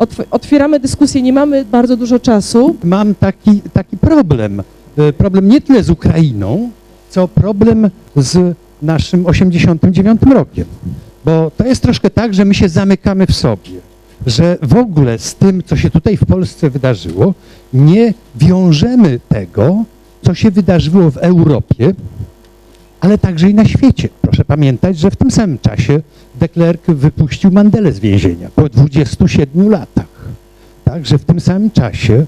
otw- otwieramy dyskusję, nie mamy bardzo dużo czasu. Mam taki, taki problem. E, Problem nie tyle z Ukrainą, co problem z naszym 89 rokiem. Bo to jest troszkę tak, że my się zamykamy w sobie. Że w ogóle z tym, co się tutaj w Polsce wydarzyło, nie wiążemy tego, co się wydarzyło w Europie, ale także i na świecie. Proszę pamiętać, że w tym samym czasie de Klerk wypuścił Mandelę z więzienia po 27 latach. Także w tym samym czasie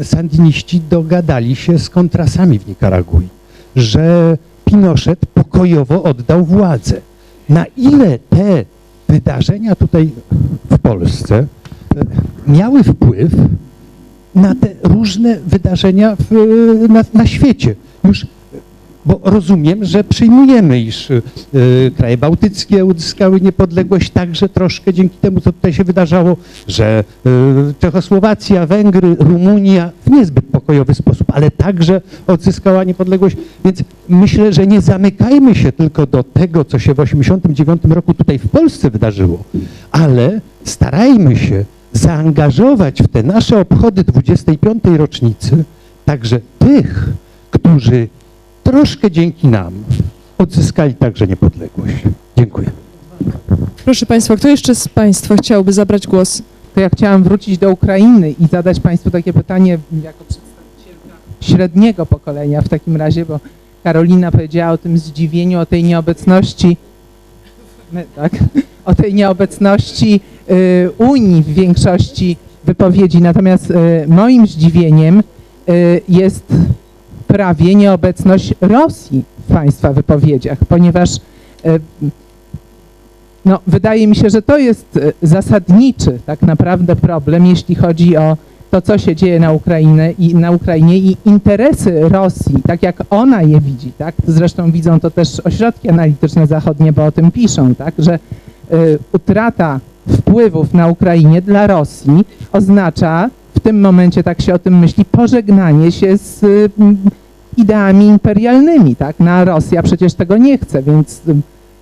e, sandiniści dogadali się z kontrasami w Nikaragui, że Pinochet pokojowo oddał władzę. Na ile te wydarzenia tutaj w Polsce e, miały wpływ na te różne wydarzenia w, na, na świecie? Już bo rozumiem, że przyjmujemy, iż y, kraje bałtyckie uzyskały niepodległość także troszkę dzięki temu, co tutaj się wydarzało, że y, Czechosłowacja, Węgry, Rumunia w niezbyt pokojowy sposób, ale także odzyskała niepodległość. Więc myślę, że nie zamykajmy się tylko do tego, co się w 1989 roku tutaj w Polsce wydarzyło, ale starajmy się zaangażować w te nasze obchody 25. rocznicy także tych, którzy troszkę dzięki nam odzyskali także niepodległość. Dziękuję. Proszę Państwa, kto jeszcze z Państwa chciałby zabrać głos? to ja chciałam wrócić do Ukrainy i zadać Państwu takie pytanie jako przedstawicielka średniego pokolenia w takim razie, bo Karolina powiedziała o tym zdziwieniu, o tej nieobecności, tak, o tej nieobecności y, Unii w większości wypowiedzi. Natomiast y, moim zdziwieniem y, jest prawie nieobecność Rosji w Państwa wypowiedziach, ponieważ y, no, wydaje mi się, że to jest e, zasadniczy tak naprawdę problem, jeśli chodzi o to, co się dzieje na Ukrainę i na Ukrainie i interesy Rosji, tak jak ona je widzi, tak? Zresztą widzą to też ośrodki analityczne zachodnie, bo o tym piszą, tak? Że y, utrata wpływów na Ukrainie dla Rosji oznacza tym momencie, tak się o tym myśli, pożegnanie się z y, m, ideami imperialnymi, tak? Na Rosja przecież tego nie chce, więc y,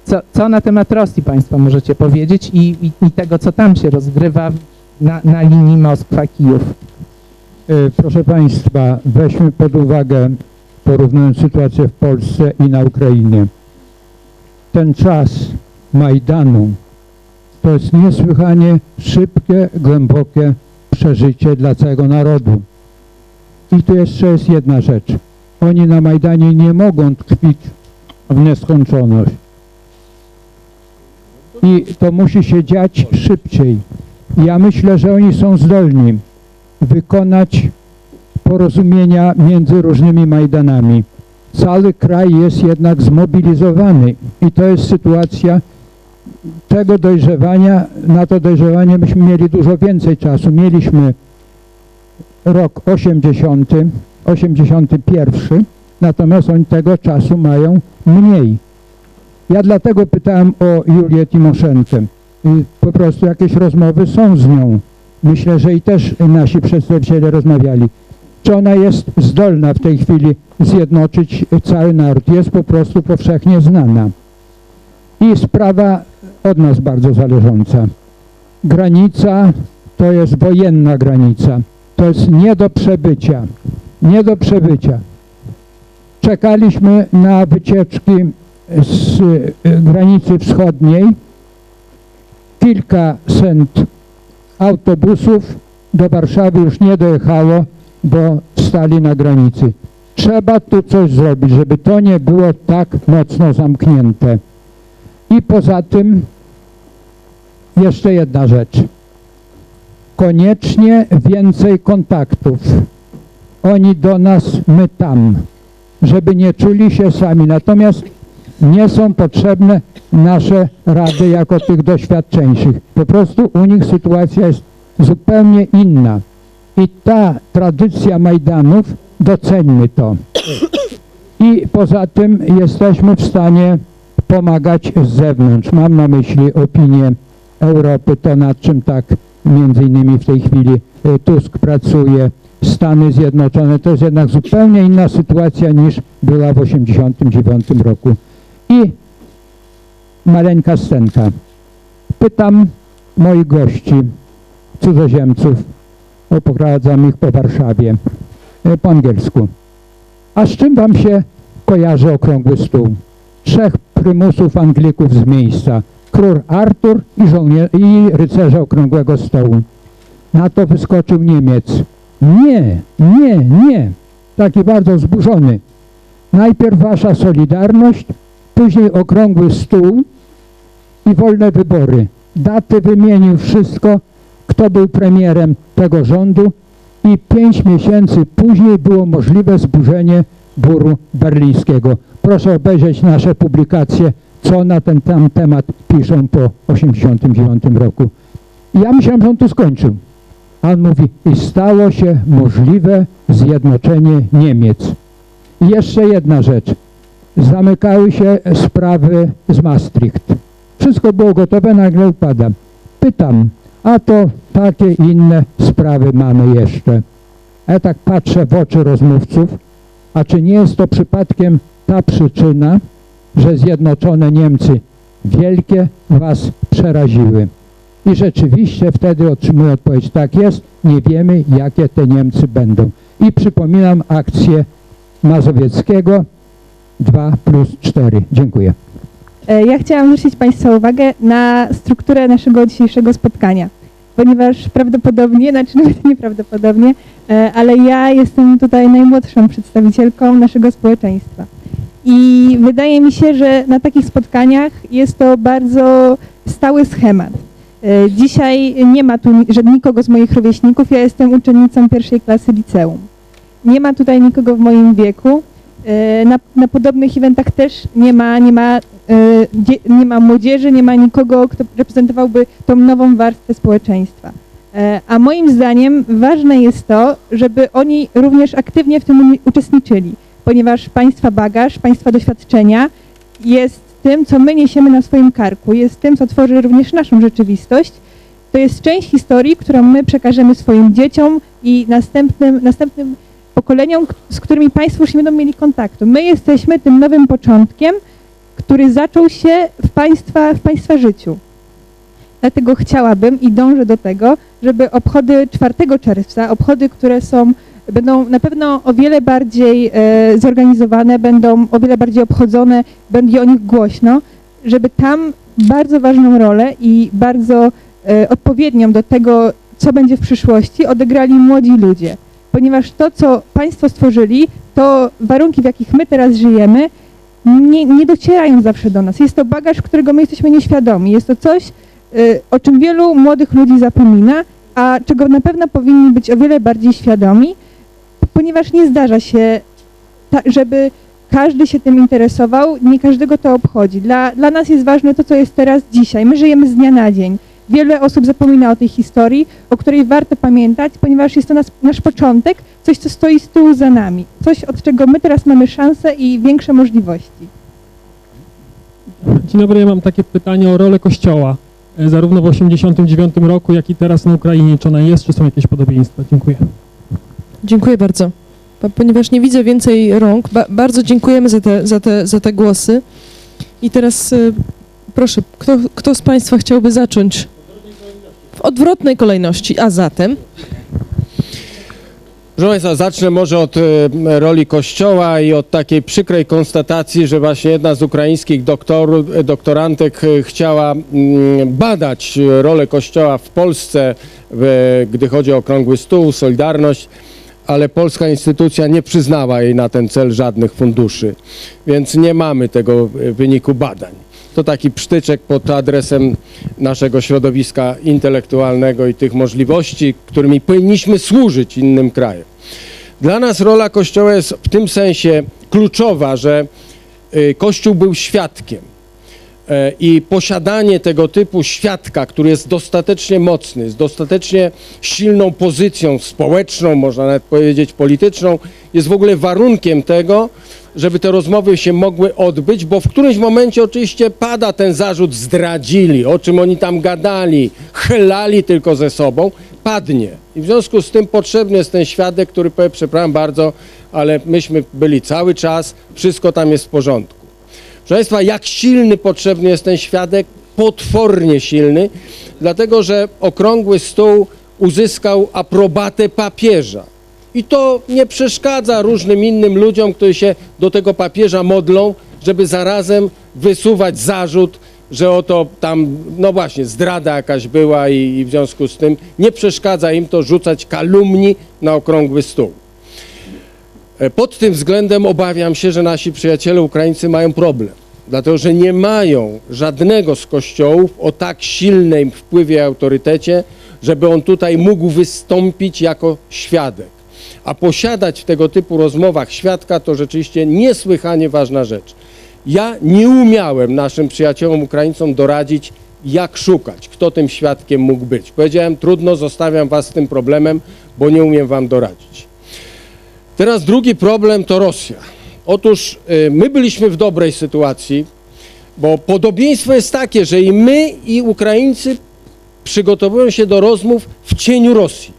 co, co na temat Rosji Państwo możecie powiedzieć i, i, i tego, co tam się rozgrywa na, na linii Moskwa-Kijów? E, Proszę Państwa, weźmy pod uwagę, porównując sytuację w Polsce i na Ukrainie. Ten czas Majdanu to jest niesłychanie szybkie, głębokie przeżycie dla całego narodu. I tu jeszcze jest jedna rzecz. Oni na Majdanie nie mogą tkwić w nieskończoność. I to musi się dziać szybciej. Ja myślę, że oni są zdolni wykonać porozumienia między różnymi Majdanami. Cały kraj jest jednak zmobilizowany i to jest sytuacja tego dojrzewania, na to dojrzewanie myśmy mieli dużo więcej czasu. Mieliśmy rok 80, 81, natomiast oni tego czasu mają mniej. Ja dlatego pytałem o Julię Timoszenkę. Po prostu jakieś rozmowy są z nią. Myślę, że i też nasi przedstawiciele rozmawiali. Czy ona jest zdolna w tej chwili zjednoczyć cały naród? Jest po prostu powszechnie znana. I sprawa od nas bardzo zależąca. Granica to jest wojenna granica. To jest nie do przebycia. Nie do przebycia. Czekaliśmy na wycieczki z y, granicy wschodniej. Kilkaset autobusów do Warszawy już nie dojechało, bo stali na granicy. Trzeba tu coś zrobić, żeby to nie było tak mocno zamknięte. I poza tym jeszcze jedna rzecz. Koniecznie więcej kontaktów. Oni do nas, my tam, żeby nie czuli się sami. Natomiast nie są potrzebne nasze rady jako tych doświadczeńszych. Po prostu u nich sytuacja jest zupełnie inna. I ta tradycja Majdanów, doceńmy to. I poza tym jesteśmy w stanie pomagać z zewnątrz. Mam na myśli opinię Europy, to nad czym tak między innymi w tej chwili e, Tusk pracuje. Stany Zjednoczone to jest jednak zupełnie inna sytuacja niż była w 1989 roku. I maleńka scenka. Pytam moich gości, cudzoziemców. Oprowadzam ich po Warszawie e, po angielsku. A z czym wam się kojarzy okrągły stół? Trzech prymusów Anglików z miejsca. Król Artur i, i rycerze okrągłego stołu. Na to wyskoczył Niemiec. Nie, nie, nie. Taki bardzo wzburzony. Najpierw wasza solidarność, później okrągły stół i wolne wybory. Daty wymienił wszystko, kto był premierem tego rządu i pięć miesięcy później było możliwe zburzenie buru berlińskiego. Proszę obejrzeć nasze publikacje, co na ten tam temat piszą po 1989 roku. I ja myślałem, że on tu skończył. A on mówi, i stało się możliwe zjednoczenie Niemiec. I jeszcze jedna rzecz. Zamykały się sprawy z Maastricht. Wszystko było gotowe, nagle upada. Pytam, a to takie inne sprawy mamy jeszcze. Ja tak patrzę w oczy rozmówców, a czy nie jest to przypadkiem ta przyczyna, że Zjednoczone Niemcy wielkie was przeraziły? I rzeczywiście wtedy otrzymuję odpowiedź, tak jest, nie wiemy jakie te Niemcy będą. I przypominam akcję Mazowieckiego 2 plus 4. Dziękuję. E, Ja chciałam zwrócić Państwa uwagę na strukturę naszego dzisiejszego spotkania, ponieważ prawdopodobnie, znaczy nawet nieprawdopodobnie, e, ale ja jestem tutaj najmłodszą przedstawicielką naszego społeczeństwa. I wydaje mi się, że na takich spotkaniach jest to bardzo stały schemat. E, Dzisiaj nie ma tu nikogo z moich rówieśników, ja jestem uczennicą pierwszej klasy liceum. Nie ma tutaj nikogo w moim wieku. E, Na, na podobnych eventach też nie ma, nie ma e, nie ma młodzieży, nie ma nikogo, kto reprezentowałby tą nową warstwę społeczeństwa. A moim zdaniem ważne jest to, żeby oni również aktywnie w tym uczestniczyli, ponieważ państwa bagaż, państwa doświadczenia jest tym, co my niesiemy na swoim karku, jest tym, co tworzy również naszą rzeczywistość. To jest część historii, którą my przekażemy swoim dzieciom i następnym, następnym pokoleniom, z którymi Państwo już nie będą mieli kontaktu. My jesteśmy tym nowym początkiem, który zaczął się w Państwa, w państwa życiu. Dlatego chciałabym i dążę do tego, żeby obchody 4 czerwca, obchody, które są, będą na pewno o wiele bardziej e, zorganizowane, będą o wiele bardziej obchodzone, będzie o nich głośno, żeby tam bardzo ważną rolę i bardzo e, odpowiednią do tego, co będzie w przyszłości, odegrali młodzi ludzie ponieważ to, co Państwo stworzyli, to warunki, w jakich my teraz żyjemy, nie, nie docierają zawsze do nas. Jest to bagaż, którego my jesteśmy nieświadomi. Jest to coś, y, o czym wielu młodych ludzi zapomina, a czego na pewno powinni być o wiele bardziej świadomi, ponieważ nie zdarza się, ta, żeby każdy się tym interesował, nie każdego to obchodzi. Dla, dla nas jest ważne to, co jest teraz dzisiaj. My żyjemy z dnia na dzień. Wiele osób zapomina o tej historii, o której warto pamiętać, ponieważ jest to nas, nasz początek, coś, co stoi z tyłu za nami, coś, od czego my teraz mamy szansę i większe możliwości. Dzień dobry, ja mam takie pytanie o rolę Kościoła, e, zarówno w 1989 roku, jak i teraz na Ukrainie. Czy ona jest, czy są jakieś podobieństwa? Dziękuję. Dziękuję bardzo. Po- Ponieważ nie widzę więcej rąk, ba bardzo dziękujemy za te, za, te, za te głosy. I teraz y, proszę, kto, kto z Państwa chciałby zacząć? W odwrotnej kolejności, a zatem Proszę Państwa, zacznę może od e, roli Kościoła i od takiej przykrej konstatacji, że właśnie jedna z ukraińskich doktor, doktorantek e, chciała mm, badać rolę Kościoła w Polsce, gdy chodzi o Okrągły Stół, Solidarność, ale polska instytucja nie przyznała jej na ten cel żadnych funduszy, więc nie mamy tego e, wyniku badań. To taki psztyczek pod adresem naszego środowiska intelektualnego i tych możliwości, którymi powinniśmy służyć innym krajom. Dla nas rola Kościoła jest w tym sensie kluczowa, że y, Kościół był świadkiem. I posiadanie tego typu świadka, który jest dostatecznie mocny, z dostatecznie silną pozycją społeczną, można nawet powiedzieć polityczną, jest w ogóle warunkiem tego, żeby te rozmowy się mogły odbyć, bo w którymś momencie oczywiście pada ten zarzut zdradzili, o czym oni tam gadali, chylali tylko ze sobą, padnie. I w związku z tym potrzebny jest ten świadek, który powie, przepraszam bardzo, ale myśmy byli cały czas, wszystko tam jest w porządku. Proszę Państwa, jak silny potrzebny jest ten świadek? Potwornie silny, dlatego że okrągły stół uzyskał aprobatę papieża. I to nie przeszkadza różnym innym ludziom, którzy się do tego papieża modlą, żeby zarazem wysuwać zarzut, że oto tam, no właśnie, zdrada jakaś była i, i w związku z tym nie przeszkadza im to rzucać kalumni na okrągły stół. E, Pod tym względem obawiam się, że nasi przyjaciele Ukraińcy mają problem, dlatego że nie mają żadnego z kościołów o tak silnym wpływie i autorytecie, żeby on tutaj mógł wystąpić jako świadek. A posiadać w tego typu rozmowach świadka to rzeczywiście niesłychanie ważna rzecz. Ja nie umiałem naszym przyjaciołom Ukraińcom doradzić, jak szukać, kto tym świadkiem mógł być. Powiedziałem, trudno, zostawiam was z tym problemem, bo nie umiem wam doradzić. Teraz drugi problem to Rosja. Otóż y, my byliśmy w dobrej sytuacji, bo podobieństwo jest takie, że i my, i Ukraińcy przygotowują się do rozmów w cieniu Rosji.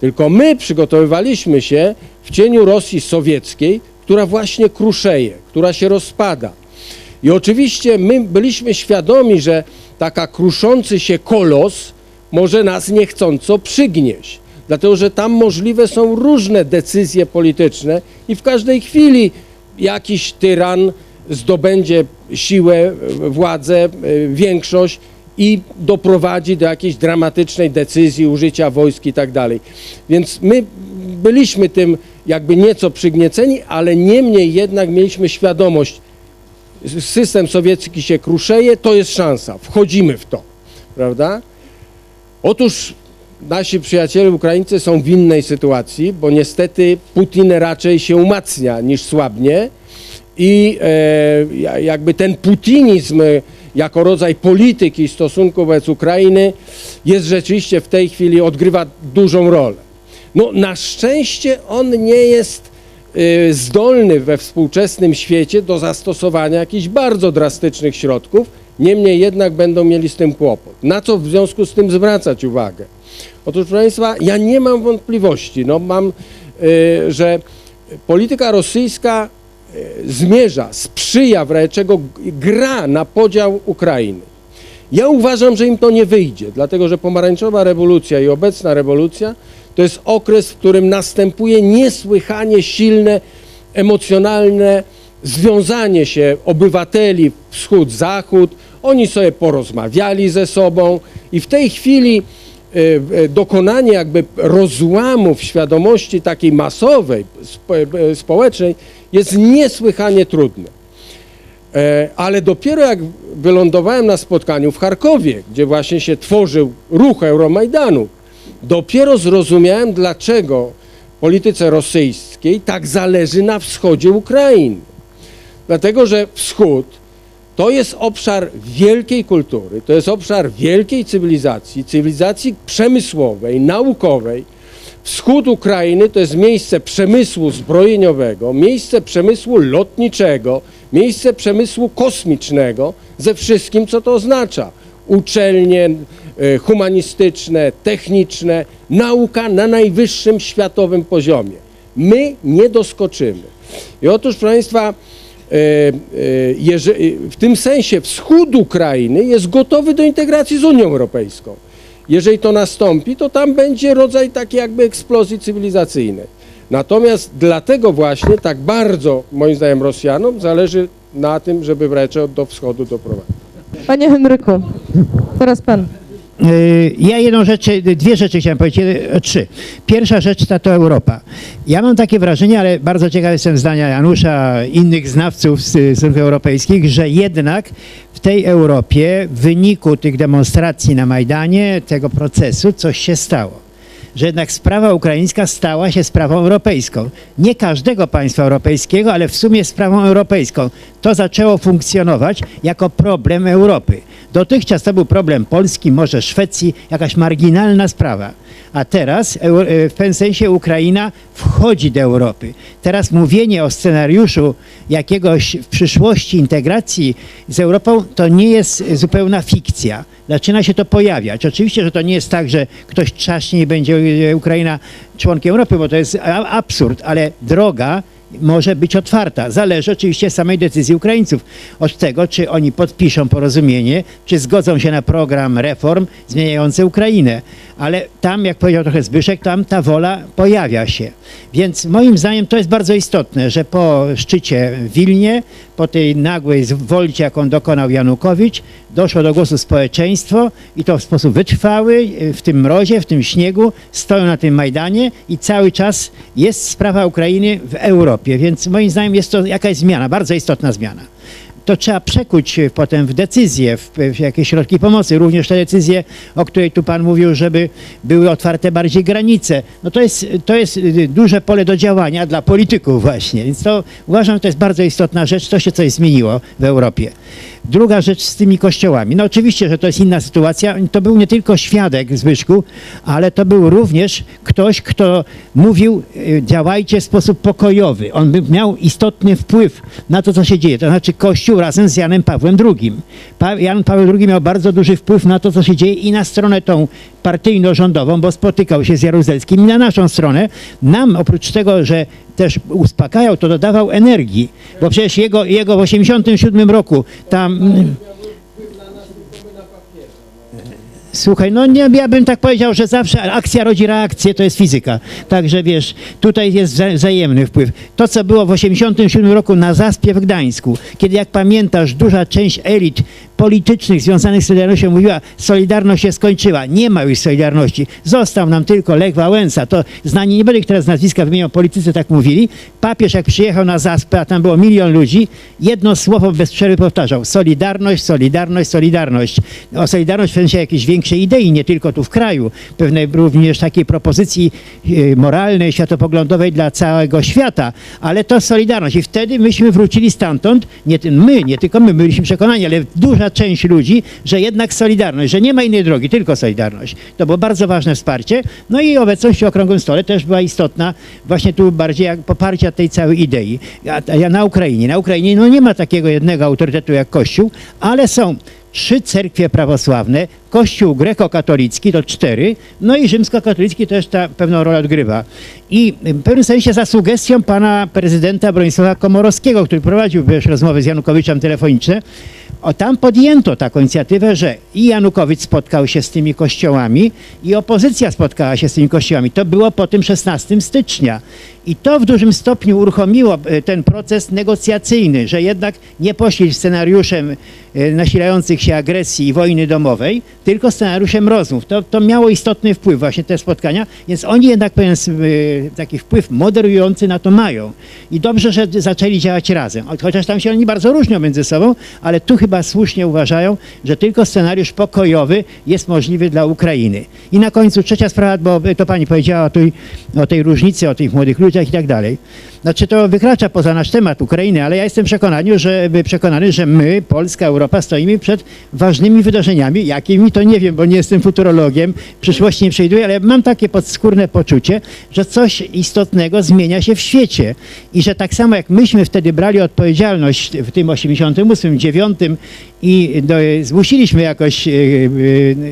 Tylko my przygotowywaliśmy się w cieniu Rosji sowieckiej, która właśnie kruszeje, która się rozpada. I oczywiście my byliśmy świadomi, że taka kruszący się kolos może nas niechcąco przygnieść. Dlatego, że tam możliwe są różne decyzje polityczne i w każdej chwili jakiś tyran zdobędzie siłę, władzę, y, większość i doprowadzi do jakiejś dramatycznej decyzji użycia wojsk i tak dalej. Więc my byliśmy tym jakby nieco przygnieceni, ale niemniej jednak mieliśmy świadomość, system sowiecki się kruszeje, to jest szansa, wchodzimy w to, prawda? Otóż nasi przyjaciele Ukraińcy są w innej sytuacji, bo niestety Putin raczej się umacnia niż słabnie i e, ja- jakby ten putinizm e, jako rodzaj polityki stosunku wobec Ukrainy jest rzeczywiście w tej chwili odgrywa dużą rolę. No na szczęście on nie jest y, zdolny we współczesnym świecie do zastosowania jakichś bardzo drastycznych środków, niemniej jednak będą mieli z tym kłopot. Na co w związku z tym zwracać uwagę? Otóż, proszę Państwa, ja nie mam wątpliwości, no mam, y, że polityka rosyjska y, zmierza, sprzyja wręcz czego gra na podział Ukrainy. Ja uważam, że im to nie wyjdzie, dlatego że pomarańczowa rewolucja i obecna rewolucja to jest okres, w którym następuje niesłychanie silne, emocjonalne związanie się obywateli wschód-zachód. Oni sobie porozmawiali ze sobą i w tej chwili dokonanie jakby rozłamu w świadomości takiej masowej, e, społecznej jest niesłychanie trudne. E, Ale dopiero jak wylądowałem na spotkaniu w Charkowie, gdzie właśnie się tworzył ruch Euromajdanu, dopiero zrozumiałem, dlaczego polityce rosyjskiej tak zależy na wschodzie Ukrainy. Dlatego, że wschód to jest obszar wielkiej kultury, to jest obszar wielkiej cywilizacji, cywilizacji przemysłowej, naukowej. Wschód Ukrainy to jest miejsce przemysłu zbrojeniowego, miejsce przemysłu lotniczego, miejsce przemysłu kosmicznego, ze wszystkim, co to oznacza. Uczelnie e, humanistyczne, techniczne, nauka na najwyższym światowym poziomie. My nie doskoczymy. I otóż, proszę Państwa, w tym sensie wschód Ukrainy jest gotowy do integracji z Unią Europejską. Jeżeli to nastąpi, to tam będzie rodzaj takiej jakby eksplozji cywilizacyjnej. Natomiast dlatego właśnie tak bardzo, moim zdaniem, Rosjanom zależy na tym, żeby wreszcie do wschodu doprowadzić. Panie Henryku, teraz pan. Y, Ja jedną rzecz, dwie rzeczy chciałem powiedzieć, e, trzy. Pierwsza rzecz to, to Europa. Ja mam takie wrażenie, ale bardzo ciekaw jestem zdania Janusza, innych znawców ruchu europejskich, że jednak w tej Europie w wyniku tych demonstracji na Majdanie, tego procesu, coś się stało. Że jednak sprawa ukraińska stała się sprawą europejską. Nie każdego państwa europejskiego, ale w sumie sprawą europejską. To zaczęło funkcjonować jako problem Europy. Dotychczas to był problem Polski, może Szwecji, jakaś marginalna sprawa. A teraz e, w pewnym sensie Ukraina wchodzi do Europy. Teraz mówienie o scenariuszu jakiegoś w przyszłości integracji z Europą to nie jest zupełna fikcja. Zaczyna się to pojawiać. Oczywiście, że to nie jest tak, że ktoś trzaśnie i będzie Ukraina członkiem Europy, bo to jest absurd, ale droga może być otwarta. Zależy oczywiście samej decyzji Ukraińców, od tego, czy oni podpiszą porozumienie, czy zgodzą się na program reform zmieniający Ukrainę. Ale tam, jak powiedział trochę Zbyszek, tam ta wola pojawia się. Więc moim zdaniem to jest bardzo istotne, że po szczycie w Wilnie, po tej nagłej wolcie, jaką dokonał Janukowicz, doszło do głosu społeczeństwo i to w sposób wytrwały, w tym mrozie, w tym śniegu, stoją na tym Majdanie i cały czas jest sprawa Ukrainy w Europie. Więc moim zdaniem jest to jakaś zmiana, bardzo istotna zmiana to trzeba przekuć e, potem w decyzje, w, w jakieś środki pomocy. Również te decyzje, o której tu Pan mówił, żeby były otwarte bardziej granice. No to jest, to jest y, duże pole do działania dla polityków właśnie. Więc to uważam, że to jest bardzo istotna rzecz. To się coś zmieniło w Europie. Druga rzecz z tymi kościołami. No oczywiście, że to jest inna sytuacja. To był nie tylko świadek Zbyszku, ale to był również ktoś, kto mówił, y, działajcie w sposób pokojowy. On miał istotny wpływ na to, co się dzieje. To znaczy Kościół razem z Janem Pawłem II. Pa, Jan Paweł II miał bardzo duży wpływ na to, co się dzieje i na stronę tą partyjno-rządową, bo spotykał się z Jaruzelskim i na naszą stronę. Nam oprócz tego, że też uspokajał, to dodawał energii, bo przecież jego, jego w 87 roku tam... Słuchaj, no nie, ja bym tak powiedział, że zawsze akcja rodzi reakcję, to jest fizyka. Także wiesz, tutaj jest wza- wzajemny wpływ. To, co było w 87 roku na Zaspie w Gdańsku, kiedy jak pamiętasz, duża część elit politycznych związanych z Solidarnością mówiła, Solidarność się skończyła, nie ma już Solidarności, został nam tylko Lech Wałęsa, to znani, nie będę ich teraz nazwiska wymieniał, politycy tak mówili. Papież jak przyjechał na Zaspę, a tam było milion ludzi, jedno słowo bez przerwy powtarzał, Solidarność, Solidarność, Solidarność. O Solidarność w sensie jakiejś większej idei, nie tylko tu w kraju, pewnej również takiej propozycji e, moralnej, światopoglądowej dla całego świata, ale to Solidarność. I wtedy myśmy wrócili stamtąd, nie my, nie tylko my, byliśmy przekonani, ale duża część ludzi, że jednak Solidarność, że nie ma innej drogi, tylko Solidarność. To było bardzo ważne wsparcie. No i obecność w Okrągłym Stole też była istotna, właśnie tu bardziej jak poparcia tej całej idei. Ja na Ukrainie, na Ukrainie no nie ma takiego jednego autorytetu jak Kościół, ale są trzy cerkwie prawosławne, Kościół grekokatolicki to cztery, no i rzymskokatolicki też ta pewną rolę odgrywa. I w pewnym sensie za sugestią pana prezydenta Bronisława Komorowskiego, który prowadził wiesz, rozmowy z Janukowiczem telefoniczne, o, tam podjęto taką inicjatywę, że i Janukowicz spotkał się z tymi kościołami i opozycja spotkała się z tymi kościołami. To było po tym 16 stycznia. I to w dużym stopniu uruchomiło e, ten proces negocjacyjny, że jednak nie poszli scenariuszem nasilających się agresji i wojny domowej, tylko scenariuszem rozmów. To, to miało istotny wpływ właśnie te spotkania, więc oni jednak pewien e, taki wpływ moderujący na to mają. I dobrze, że zaczęli działać razem. Chociaż tam się oni bardzo różnią między sobą, ale tu chyba słusznie uważają, że tylko scenariusz pokojowy jest możliwy dla Ukrainy. I na końcu trzecia sprawa, bo to pani powiedziała o tej, o tej różnicy, o tych młodych ludziach i tak dalej. Znaczy to wykracza poza nasz temat Ukrainy, ale ja jestem przekonany, że, przekonany, że my, Polska, Europa stoimy przed ważnymi wydarzeniami, jakimi to nie wiem, bo nie jestem futurologiem, przyszłości nie przewiduję, ale mam takie podskórne poczucie, że coś istotnego zmienia się w świecie i że tak samo jak myśmy wtedy brali odpowiedzialność w tym 88, 9 i do, zmusiliśmy jakoś e,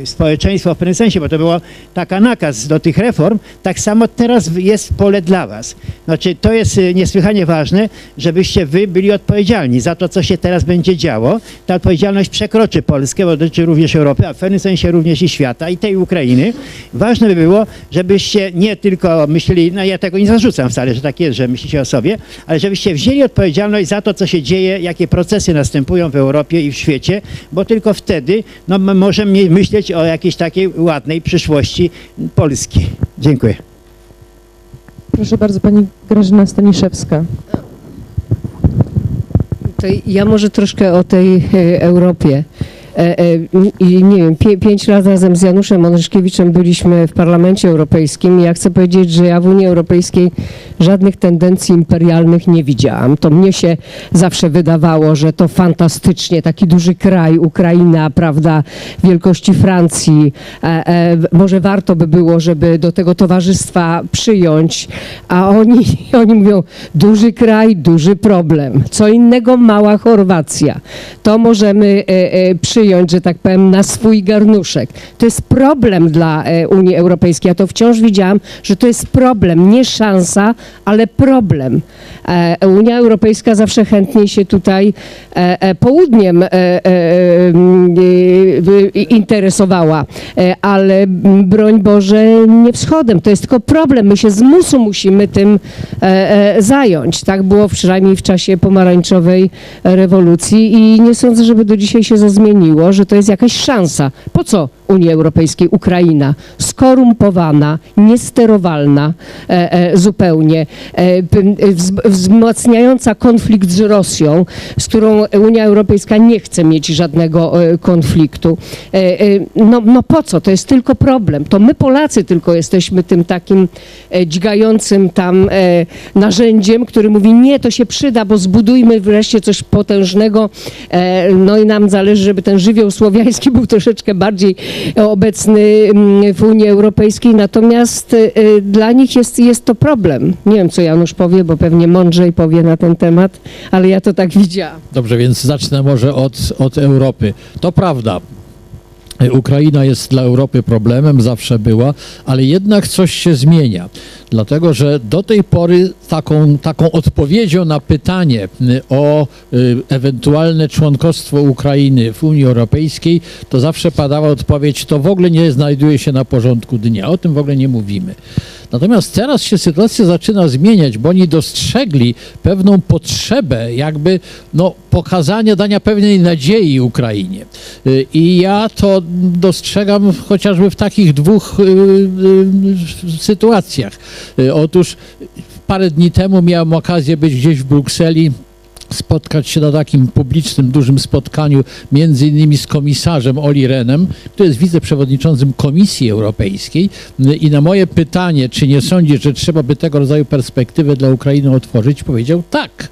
e, społeczeństwo w pewnym sensie, bo to było taka nakaz do tych reform, tak samo teraz jest pole dla was. Znaczy to jest e, niesłychanie ważne, żebyście wy byli odpowiedzialni za to, co się teraz będzie działo. Ta odpowiedzialność przekroczy Polskę, bo dotyczy również Europy, a w pewnym sensie również i świata i tej Ukrainy. Ważne by było, żebyście nie tylko myśleli, no ja tego nie zarzucam wcale, że tak jest, że myślicie o sobie, ale żebyście wzięli odpowiedzialność za to, co się dzieje, jakie procesy następują w Europie i w świecie, bo tylko wtedy no, możemy myśleć o jakiejś takiej ładnej przyszłości Polski. Dziękuję. Proszę bardzo, pani Grażyna Staniszewska. To ja może troszkę o tej e, Europie. E, e, nie wiem, pięć lat razem z Januszem Onyszkiewiczem byliśmy w Parlamencie Europejskim i ja chcę powiedzieć, że ja w Unii Europejskiej żadnych tendencji imperialnych nie widziałam. To mnie się zawsze wydawało, że to fantastycznie, taki duży kraj, Ukraina, prawda, wielkości Francji. E, może warto by było, żeby do tego towarzystwa przyjąć, a oni, oni mówią, duży kraj, duży problem. Co innego mała Chorwacja. To możemy e, przyjąć, że tak powiem, na swój garnuszek. To jest problem dla e, Unii Europejskiej. Ja to wciąż widziałam, że to jest problem, nie szansa, ale problem. E, Unia Europejska zawsze chętnie się tutaj e, e, południem e, e, e, interesowała, E, ale broń Boże nie wschodem. To jest tylko problem. My się z musu musimy tym e, e, zająć. Tak było przynajmniej w czasie pomarańczowej rewolucji i nie sądzę, żeby do dzisiaj się to zmieniło, że to jest jakaś szansa. Po co Unii Europejskiej Ukraina? Skorumpowana, niesterowalna e, e, zupełnie, e, wzmacniająca konflikt z Rosją, z którą Unia Europejska nie chce mieć żadnego konfliktu. No, no po co? To jest tylko problem. To my Polacy tylko jesteśmy tym takim dźgającym tam narzędziem, który mówi nie, to się przyda, bo zbudujmy wreszcie coś potężnego. No i nam zależy, żeby ten żywioł słowiański był troszeczkę bardziej obecny mm, w Unii Europejskiej, natomiast e, dla nich jest, jest to problem. Nie wiem, co Janusz powie, bo pewnie mądrzej powie na ten temat, ale ja to tak widziałam. Dobrze, więc zacznę może od, od Europy. To prawda. Ukraina jest dla Europy problemem, zawsze była, ale jednak coś się zmienia. Dlatego, że do tej pory taką, taką odpowiedzią na pytanie y, o y, ewentualne członkostwo Ukrainy w Unii Europejskiej, to zawsze padała odpowiedź, to w ogóle nie znajduje się na porządku dnia. O tym w ogóle nie mówimy. Natomiast teraz się sytuacja zaczyna zmieniać, bo oni dostrzegli pewną potrzebę jakby no, pokazania, dania pewnej nadziei Ukrainie. Y, I ja to dostrzegam chociażby w takich dwóch sytuacjach. Y, Otóż parę dni temu miałem okazję być gdzieś w Brukseli spotkać się na takim publicznym, dużym spotkaniu między innymi z komisarzem Oli Renem, który jest wiceprzewodniczącym Komisji Europejskiej i na moje pytanie, czy nie sądzi, że trzeba by tego rodzaju perspektywę dla Ukrainy otworzyć, powiedział tak.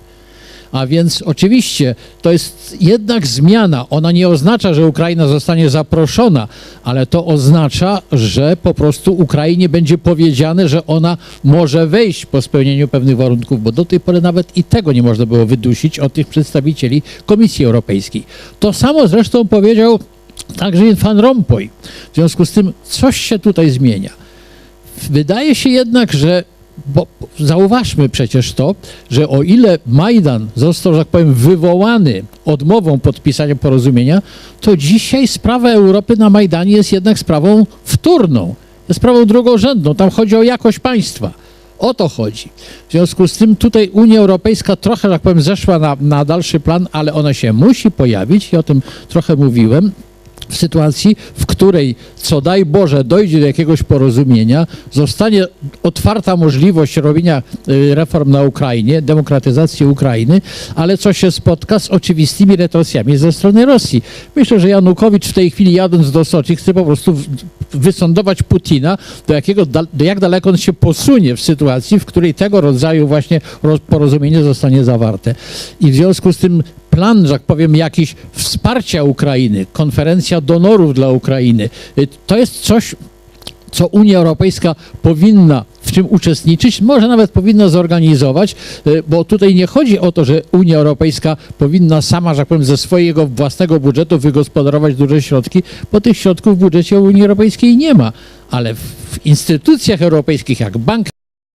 A więc oczywiście to jest jednak zmiana. Ona nie oznacza, że Ukraina zostanie zaproszona, ale to oznacza, że po prostu Ukrainie będzie powiedziane, że ona może wejść po spełnieniu pewnych warunków, bo do tej pory nawet i tego nie można było wydusić od tych przedstawicieli Komisji Europejskiej. To samo zresztą powiedział także Van Rompuy. W związku z tym coś się tutaj zmienia. Wydaje się jednak, że bo zauważmy przecież to, że o ile Majdan został, że tak powiem, wywołany odmową podpisania porozumienia, to dzisiaj sprawa Europy na Majdanie jest jednak sprawą wtórną, jest sprawą drugorzędną. Tam chodzi o jakość państwa. O to chodzi. W związku z tym tutaj Unia Europejska trochę, że tak powiem, zeszła na, na dalszy plan, ale ona się musi pojawić i o tym trochę mówiłem w sytuacji, w której, co daj Boże, dojdzie do jakiegoś porozumienia, zostanie otwarta możliwość robienia y, reform na Ukrainie, demokratyzacji Ukrainy, ale co się spotka z oczywistymi retosjami ze strony Rosji. Myślę, że Janukowicz w tej chwili jadąc do Soczi chce po prostu wysądować Putina, do, jakiego, do jak daleko on się posunie w sytuacji, w której tego rodzaju właśnie roz- porozumienie zostanie zawarte. I w związku z tym plan, że tak powiem, jakiś wsparcia Ukrainy, konferencja donorów dla Ukrainy, y, to jest coś, co Unia Europejska powinna w czym uczestniczyć, może nawet powinna zorganizować, y, bo tutaj nie chodzi o to, że Unia Europejska powinna sama, że tak powiem, ze swojego własnego budżetu wygospodarować duże środki, bo tych środków w budżecie Unii Europejskiej nie ma. Ale w instytucjach europejskich, jak Bank